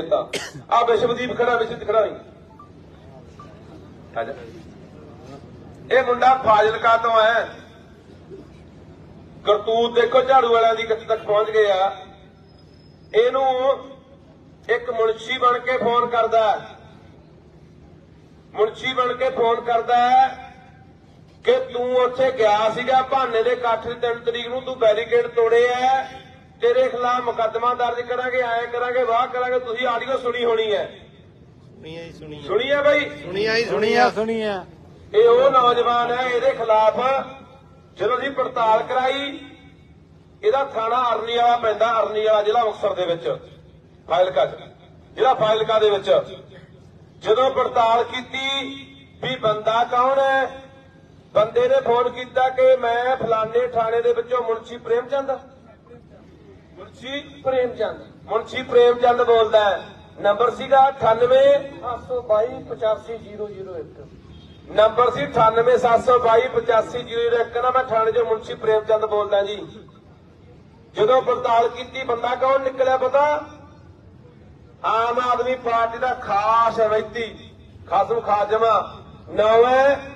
ਦਿੱਤਾ ਆ ਵਿਸ਼ਵਦੀਪ ਖੜਾ ਵਿਸ਼ਵਦੀਪ ਖੜਾ ਨਹੀਂ। ਆਜਾ ਇਹ ਮੁੰਡਾ ਫਾਜ਼ਿਲਕਾ ਤੋਂ ਹੈ। ਕਰਤੂਤ ਦੇਖੋ, ਝਾੜੂ ਵਾਲਿਆਂ ਦੀ ਕਿੱਥੇ ਤੱਕ ਪਹੁੰਚ ਗਏ ਆ। ਇਹਨੂੰ ਇੱਕ ਮੁਨਸ਼ੀ ਬਣ ਕੇ ਫੋਨ ਕਰਦਾ ਮੁਨਸ਼ੀ ਬਣ ਕੇ ਫੋਨ ਕਰਦਾ ਕਿ ਤੂੰ ਉੱਥੇ ਗਿਆ ਸੀਗਾ, ਭਾਨੇ ਦੇ ਇਕੱਠ ਦੀ 3 ਤਰੀਕ ਨੂੰ ਤੂੰ ਬੈਰੀਕੇਡ ਤੋੜੇ ਐ ਤੇਰੇ ਖਿਲਾਫ ਮੁਕੱਦਮਾ ਦਰਜ ਕਰਾਂਗੇ ਐ ਕਰਾਂਗੇ ਵਾਹ ਕਰਾਂਗੇ ਤੁਸੀਂ ਆਡੀਓ ਸੁਣੀ ਹੋਣੀ ਹੈ। ਸੁਣੀਆ ਹੀ ਸੁਣੀਆ। ਸੁਣੀ ਹੈ ਬਾਈ? ਸੁਣੀਆ ਹੀ ਸੁਣੀਆ। ਸੁਣੀਆ ਸੁਣੀਆ। ਇਹ ਉਹ ਨੌਜਵਾਨ ਹੈ ਇਹਦੇ ਖਿਲਾਫ ਜਦੋਂ ਅਸੀਂ ਪੜਤਾਲ ਕਰਾਈ ਇਹਦਾ ਥਾਣਾ ਅਰਨੀ ਵਾਲਾ ਪੈਂਦਾ ਅਰਨੀ ਵਾਲਾ ਜ਼ਿਲ੍ਹਾ ਮੁਕਤਸਰ ਦੇ ਵਿੱਚ ਫਾਜ਼ਿਲਕਾ 'ਚ। ਜ਼ਿਲ੍ਹਾ ਫਾਜ਼ਿਲਕਾ ਦੇ ਵਿੱਚ। ਜਦੋਂ ਪੜਤਾਲ ਕੀਤੀ ਵੀ ਬੰਦਾ ਕੌਣ ਹੈ ਬੰਦੇ ਨੇ ਫੋਨ ਕੀਤਾ ਕਿ ਮੈਂ ਫਲਾਣੇ ਥਾਣੇ ਦੇ ਵਿੱਚੋਂ ਮੁਨਸ਼ੀ ਪ੍ਰੇਮਚੰਦ। ਮੁਨਸ਼ੀ ਪ੍ਰੇਮਚੰਦ। ਮੁਨਸ਼ੀ ਪ੍ਰੇਮਚੰਦ ਬੋਲਦਾ ਹੈ। ਨੰਬਰ ਸੀਗਾ 98 822 ਨੰਬਰ ਸੀ 9872285001 ਨਾ ਮੈਂ ਥਾਣੇ ਚੋਂ ਮੁਨਸ਼ੀ ਪ੍ਰੇਮਚੰਦ ਬੋਲਦਾ ਜੀ। ਜਦੋਂ ਪੜਤਾਲ ਕੀਤੀ ਬੰਦਾ ਕੌਣ ਨਿਕਲਿਆ ਪਤਾ? ਆਮ ਆਦਮੀ ਪਾਰਟੀ ਦਾ ਖਾਸ ਰਵੈਤੀ ਖਾਸਮ ਖਾਜਮਾ ਨਾਮ ਹੈ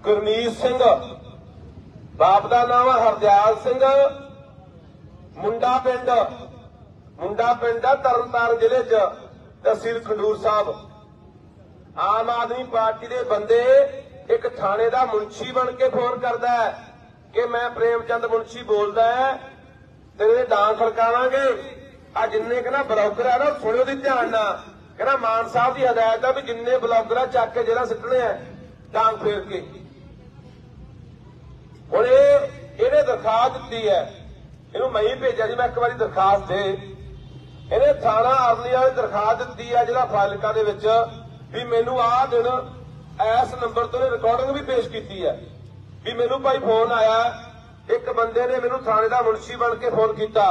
ਗੁਰਮੀਤ ਸਿੰਘ। ਬਾਪ ਦਾ ਨਾਮ ਹੈ ਹਰਦਿਆਲ ਸਿੰਘ। ਮੁੰਡਾ ਪਿੰਡ ਮੁੰਡਾ ਪਿੰਡ ਆ ਤਰਨਤਾਰਨ ਜ਼ਿਲ੍ਹੇ 'ਚ, ਤਹਿਸੀਲ ਖੰਡੂਰ ਸਾਹਿਬ। ਆਮ ਆਦਮੀ ਪਾਰਟੀ ਦੇ ਬੰਦੇ ਇੱਕ ਥਾਣੇ ਦਾ ਮੁਨਸ਼ੀ ਬਣ ਕੇ ਫੋਨ ਕਰਦਾ ਹੈ ਕਿ ਮੈਂ ਪ੍ਰੇਮਚੰਦ ਮੁਨਸ਼ੀ ਬੋਲਦਾ ਹੈ, ਤੇਰੇ ਡਾਂਗ ਖੜਕਾਵਾਂਗੇ। ਆ ਜਿੰਨੇ ਕਹਿੰਦਾ ਬਲੌਗਰ ਆ ਨਾ, ਸੁਣਿਓ ਦੀ ਧਿਆਨ ਨਾਲ। ਕਹਿੰਦਾ ਮਾਨ ਸਾਹਿਬ ਦੀ ਹਦਾਇਤ ਆ ਵੀ ਜਿੰਨੇ ਬਲੌਗਰ ਆ ਚੱਕ ਕੇ ਜਿਹੜਾ ਸਿੱਟਣੇ ਆ, ਡਾਂਗ ਫੇਰ ਕੇ। ਹੁਣ ਇਹ, ਇਹਨੇ ਦਰਖਾਸਤ ਦਿੱਤੀ ਹੈ ਇਹਨੂੰ ਮੈਂ ਹੀ ਭੇਜਿਆ ਜੀ ਮੈਂ ਇੱਕ ਵਾਰੀ ਦਰਖਾਸਤ ਦੇ। ਇਹਨੇ ਥਾਣਾ ਅਰਲੀ ਵਾਲੇ ਦਰਖਾਸਤ ਦਿੱਤੀ ਹੈ ਜਿਹੜਾ ਫਾਜ਼ਿਲਕਾ ਦੇ ਵਿੱਚ ਵੀ ਮੈਨੂੰ ਆਹ ਦਿਨ ਇਸ ਨੰਬਰ ਤੋਂ ਰਿਕਾਰਡਿੰਗ ਵੀ ਪੇਸ਼ ਕੀਤੀ ਹੈ ਵੀ ਮੈਨੂੰ ਭਾਈ ਫੋਨ ਆਇਆ, ਇੱਕ ਬੰਦੇ ਨੇ ਮੈਨੂੰ ਥਾਣੇ ਦਾ ਮੁਨਸ਼ੀ ਬਣ ਕੇ ਫੋਨ ਕੀਤਾ।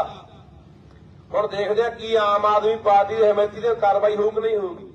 ਹੁਣ ਦੇਖਦੇ ਆ ਕੀ ਆਮ ਆਦਮੀ ਪਾਰਟੀ ਦੇ ਹਮਾਇਤੀ ਤੇ ਕਾਰਵਾਈ ਹੋਊਗੀ ਨਹੀਂ ਹੋਊਗੀ।